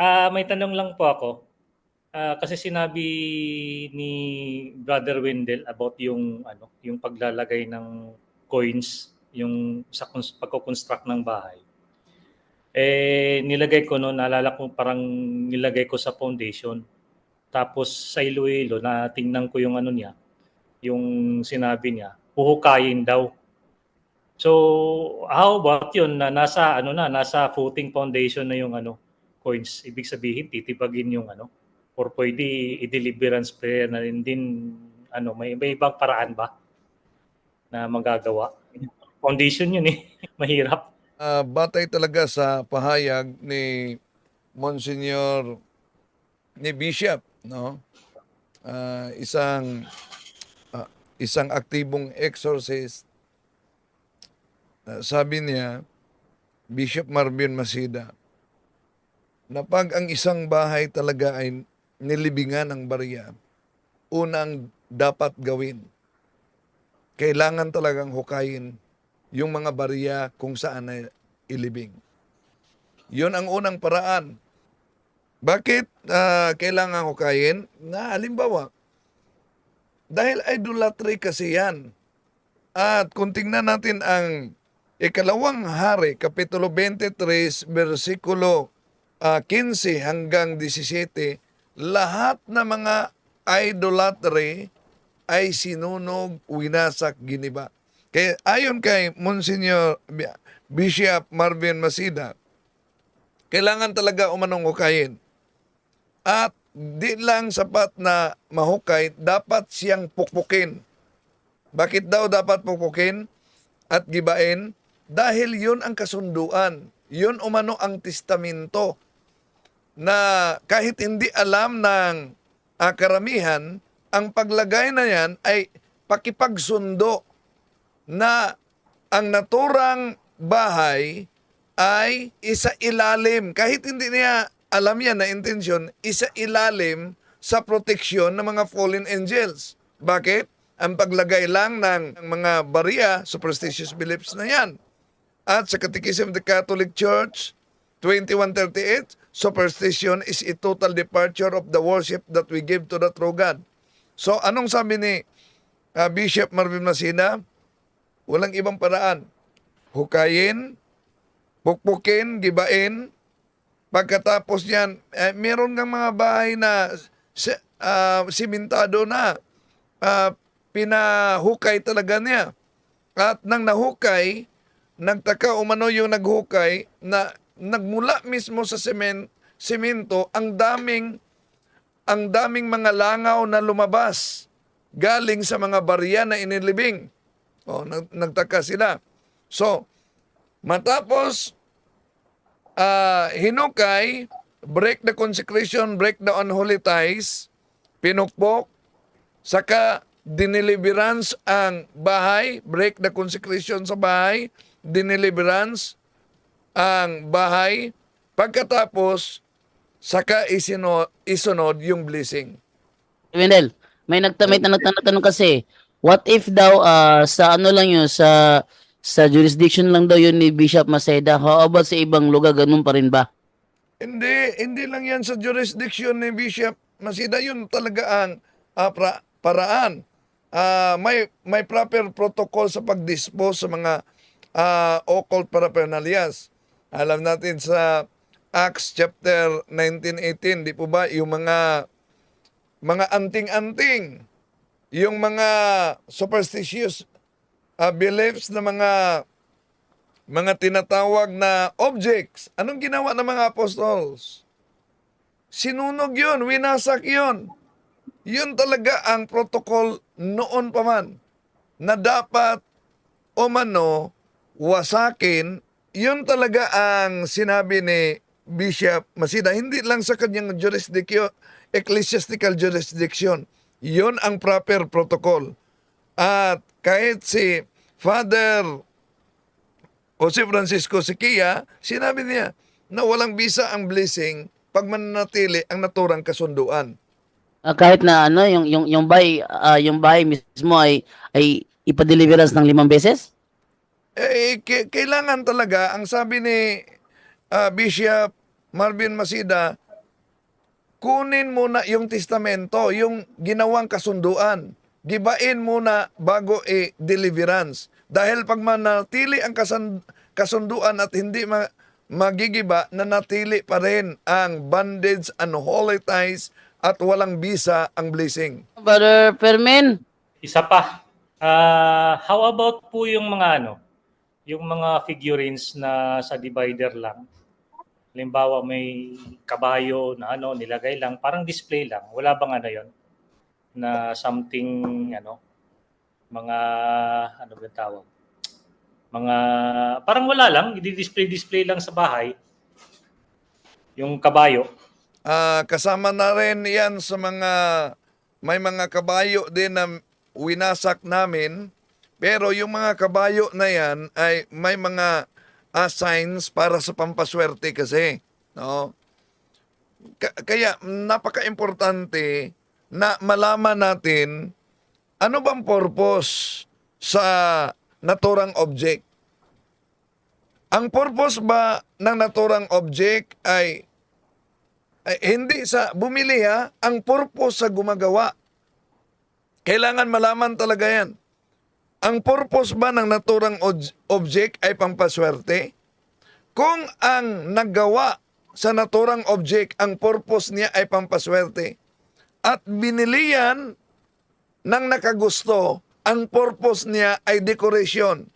Ah, may tanong lang po ako. Ah, kasi sinabi ni Brother Wendell about yung ano, yung paglalagay ng coins yung sa cons- pagko-construct ng bahay. Eh nilagay ko no, naalala ko parang nilagay ko sa foundation. Tapos sa Iloilo na tingnan ko yung ano niya, yung sinabi niya, huhukayin daw. So, how about yun na nasa ano na, nasa footing foundation na yung ano, coins. Ibig sabihin, titibagin yung ano, or pwede i-deliverance prayer na rin din, ano, may, may ibang paraan ba na magagawa? Foundation yun eh. Mahirap. Ah, batay talaga sa pahayag ni Monsignor ni Bishop, no? Ah, isang ah, isang aktibong exorcist. Ah, sabi niya, Bishop Marvin Masida, na pag ang isang bahay talaga ay nilibingan ng barya, unang dapat gawin, kailangan talagang hukayin yung mga barya kung saan na ilibing. Yun ang unang paraan. Bakit ah, kailangan hukayin? Na halimbawa, dahil idolatry kasi yan. At kung tingnan natin ang ikalawang hari, Kapitulo 23, versikulo ah, 15 hanggang 17, lahat na mga idolatry ay sinunog, winasak, giniba. Kaya ayon kay Monsignor Bishop Marvin Masida, kailangan talaga umanong hukayin. At di lang sapat na mahukay, dapat siyang pukpukin. Bakit daw dapat pukpukin at gibain? Dahil yun ang kasunduan. Yun umano ang testamento na kahit hindi alam ng ah, karamihan, ang paglagay na yan ay pakipagsundo na ang naturang bahay ay isa ilalim. Kahit hindi niya alam yan na intensyon, isa ilalim sa proteksyon ng mga fallen angels. Bakit? Ang paglagay lang ng mga barya, superstitious beliefs na yan. At sa Catechism of the Catholic Church, 2138, superstition is a total departure of the worship that we give to the true God. So, anong sabi ni ah, Bishop Marvin Masina? Walang ibang paraan. Hukayin, pukpukin, gibain. Pagkatapos yan, eh, meron ng mga bahay na ah, simentado na. Ah, pinahukay talaga niya. At nang nahukay, nagtaka umano yung naghukay na nagmula mismo sa semen, semento ang daming ang daming mga langaw na lumabas galing sa mga barya na inilibing. O, nag- nagtaka sila. So, matapos ah, hinukay, break the consecration, break the unholy ties, pinukpok, saka diniliberance ang bahay, break the consecration sa bahay, diniliberance ang bahay, pagkatapos, saka isinod, isunod yung blessing. Wendell, may nagtamay na nagtanong kasi, what if daw ah, sa ano lang yun, sa sa jurisdiction lang daw yun ni Bishop Maceda, how about sa ibang lugar, ganun pa rin ba? Hindi, hindi lang yan sa jurisdiction ni Bishop Masida. Yun talaga ang ah, pra- paraan. Ah, may, may proper protocol sa pag-dispose sa mga ah, occult paraphernalias. Alam natin sa Acts chapter 19-18, di po ba, yung mga mga anting-anting, yung mga superstitious ah, beliefs na mga mga tinatawag na objects. Anong ginawa ng mga apostles? Sinunog yun, winasak yun. Yun talaga ang protocol noon pa man na dapat o mano wasakin. Yun talaga ang sinabi ni Bishop Masida. Hindi lang sa kanyang jurisdiction, ecclesiastical jurisdiction. Yun ang proper protocol. At kahit si Father Jose Francisco Siquia, sinabi niya na walang bisa ang blessing pag mananatili ang naturang kasunduan. Ah, kahit na ano, yung yung yung bahay, ah, yung bahay mismo ay ay ipa-deliverance ng limang beses? Eh, kailangan talaga, ang sabi ni ah, Bishop Marvin Masida, kunin muna yung testamento, yung ginawang kasunduan. Gibain muna bago i-deliverance. Dahil pag manatili ang kasan- kasunduan at hindi ma- magigiba, nanatili pa rin ang bondage, unholy ties, at walang bisa ang blessing. Brother Fermin, Isa pa. Ah, how about po yung mga ano, yung mga figurines na sa divider lang. Halimbawa may kabayo na ano nilagay lang, parang display lang. Wala bang ano 'yon? Na something ano mga ano ba tawag? Mga parang wala lang, i-display display lang sa bahay. Yung kabayo. Ah, kasama na rin yan sa mga may mga kabayo din na winasak namin. Pero yung mga kabayo na yan ay may mga ah, signs para sa pampaswerte kasi. No? Ka- kaya napaka-importante na malaman natin ano bang purpose sa naturang object. Ang purpose ba ng naturang object ay ay, hindi sa bumili ha, ang purpose sa gumagawa. Kailangan malaman talaga yan. Ang purpose ba ng naturang ob- object ay pampaswerte? Kung ang naggawa sa naturang object, ang purpose niya ay pampaswerte, at binili yan ng nakagusto, ang purpose niya ay decoration.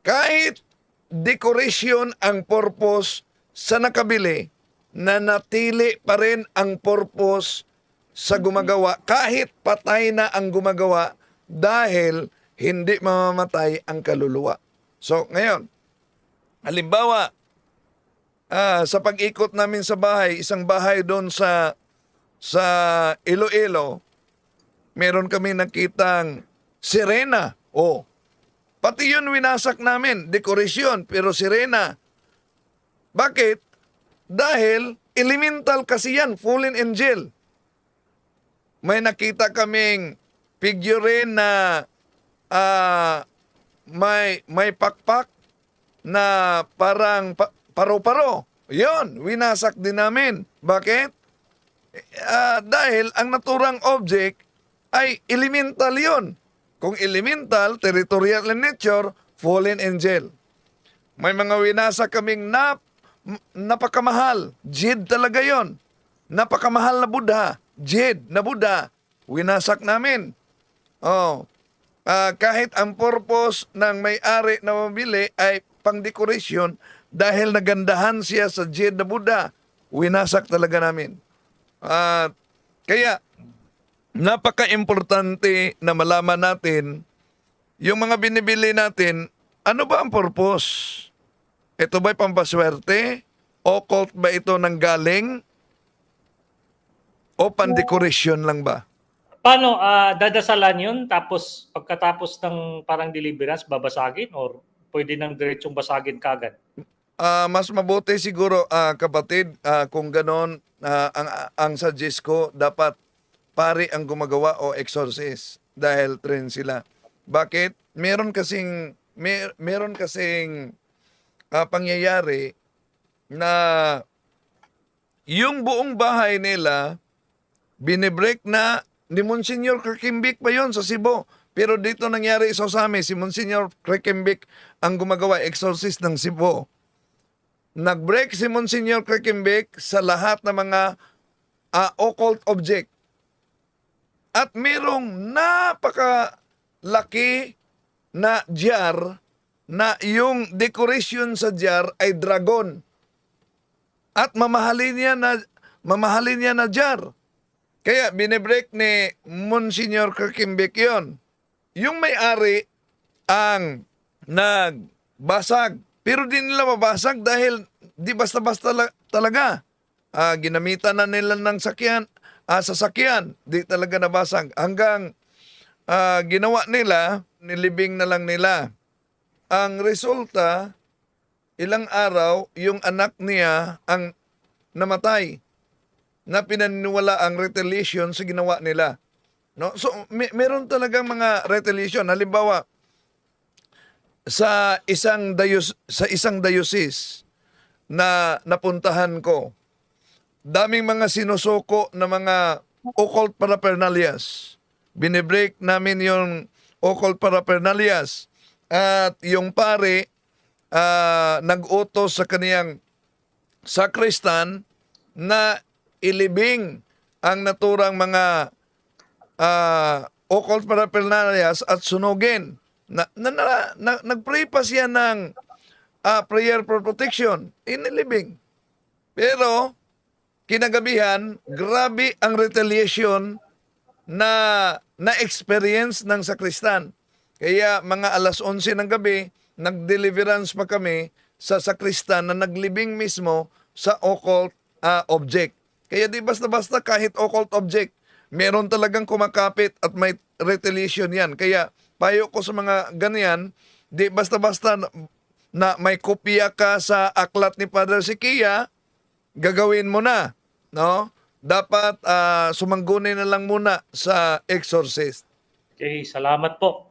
Kahit decoration ang purpose sa nakabili, nanatili pa rin ang purpose sa gumagawa kahit patay na ang gumagawa dahil hindi mamamatay ang kaluluwa. So ngayon, halimbawa, ah, sa pag-ikot namin sa bahay, isang bahay doon sa sa Iloilo, meron kami nakitang sirena. Oh, pati yun winasak namin, dekorasyon, pero sirena. Bakit? Dahil elemental kasi yan, fallen angel. May nakita kaming figure na ah, may may pakpak na parang pa- paro-paro. Yon, winasak din namin. Bakit? Ah, dahil ang naturang object ay elemental yon. Kung elemental, territorial in nature, fallen angel. May mga winasak kaming nap napakamahal. Jid talaga yon. Napakamahal na Buddha. Jid na Buddha. Winasak namin. Oh. Ah, kahit ang purpose ng may-ari na mabili ay pang-decoration dahil nagandahan siya sa Jid na Buddha, winasak talaga namin. At kaya, napaka-importante na malaman natin yung mga binibili natin, ano ba ang purpose? Ito ba'y pampaswerte? O cult ba ito ng galing? O pandekorasyon lang ba? Paano ah, dadasalan 'yun tapos pagkatapos ng parang deliverance babasagin or pwede nang diretsong basagin kagad? Ah, mas mabuti siguro ah, kapatid ah, kung ganon ah, ang ang suggest ko dapat pari ang gumagawa o exorcist dahil train sila. Bakit? Meron kasing mer, meron kasing ah, pangyayari na yung buong bahay nila binibreak na ni Monsignor Kirkimbik pa yon sa Cebu. Pero dito nangyari isa sa amin, si Monsignor Kirkimbik ang gumagawa exorcist ng Cebu. Nag-break si Monsignor Kirkimbik sa lahat ng mga ah, occult object. At merong napakalaki na jar na yung decoration sa jar ay dragon. At mamahalin niya na mamahalin niya na jar. Kaya binibreak ni Monsignor Kirkimbik yon. Yung may-ari ang nagbasag. Pero di nila mabasag dahil di basta-basta la- talaga. Ah, ginamitan na nila ng sakyan, ah, sasakyan. Di talaga nabasag. Hanggang ah, ginawa nila, nilibing na lang nila. Ang resulta, ilang araw, yung anak niya ang namatay na pinaniniwala ang retaliation sa ginawa nila. No? So, may, meron talagang mga retaliation. Halimbawa, sa isang dayos sa isang diocese na napuntahan ko, daming mga sinusuko na mga occult paraphernalias. Binibreak namin yung occult paraphernalias. At yung pare, ah, nag-utos sa kaniyang sakristan na ilibing ang naturang mga ah, occult paraphernalias at sunugin. Na, na, na, na- nag-pray pa siya ng ah, prayer for protection. Inilibing. Pero, kinagabihan, grabe ang retaliation na na-experience ng sakristan. Kaya mga alas 11 ng gabi, nag-deliverance pa kami sa sakristan na naglibing mismo sa occult ah, object. Kaya di basta-basta kahit occult object, meron talagang kumakapit at may retaliation yan. Kaya payo ko sa mga ganyan, di basta-basta na, na may kopya ka sa aklat ni Father Sikia, gagawin mo na, no? Dapat ah, sumangguni na lang muna sa exorcist. Okay, salamat po.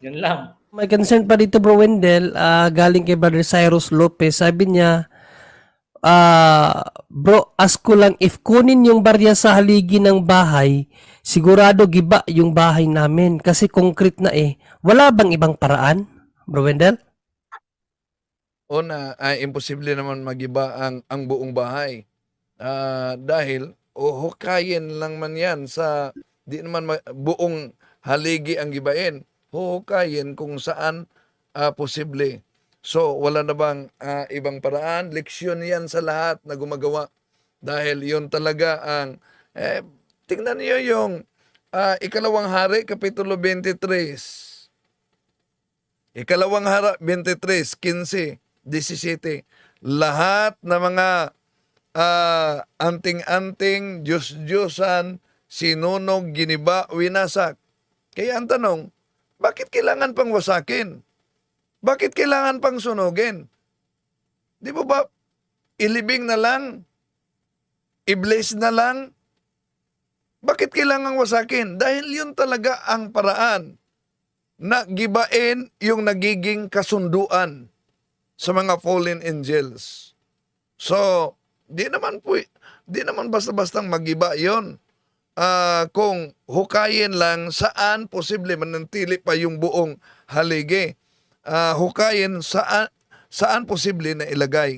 Yun lang. May concern pa dito bro Wendell, ah, galing kay Brother Cyrus Lopez. Sabi niya, ah, bro, ask ko lang if kunin yung barya sa haligi ng bahay, sigurado giba yung bahay namin kasi concrete na eh. Wala bang ibang paraan, bro Wendell? Una, ay imposible naman magiba ang, ang buong bahay. Ah, dahil uhukayin lang man yan sa di naman ma- buong haligi ang gibain. Huhukayin kung saan ah, posible. So, wala na bang ah, ibang paraan? Leksyon yan sa lahat na gumagawa. Dahil yun talaga ang... Eh, tingnan niyo yung ah, ikalawang hari, Kapitulo 23. Ikalawang hara, 23, 15, 17. Lahat na mga ah, anting-anting, Diyos-Diyosan, sinunog, giniba, winasak. Kaya ang tanong, bakit kailangan pang wasakin? Bakit kailangan pang sunugin? Di ba ba, ilibing na lang? I-bless na lang? Bakit kailangan wasakin? Dahil yun talaga ang paraan na gibain yung nagiging kasunduan sa mga fallen angels. So, di naman po, di naman basta-bastang magiba yon. Ah, kung hukayin lang saan posible manantili pa yung buong haligi. Ah, hukayin saan saan posible na ilagay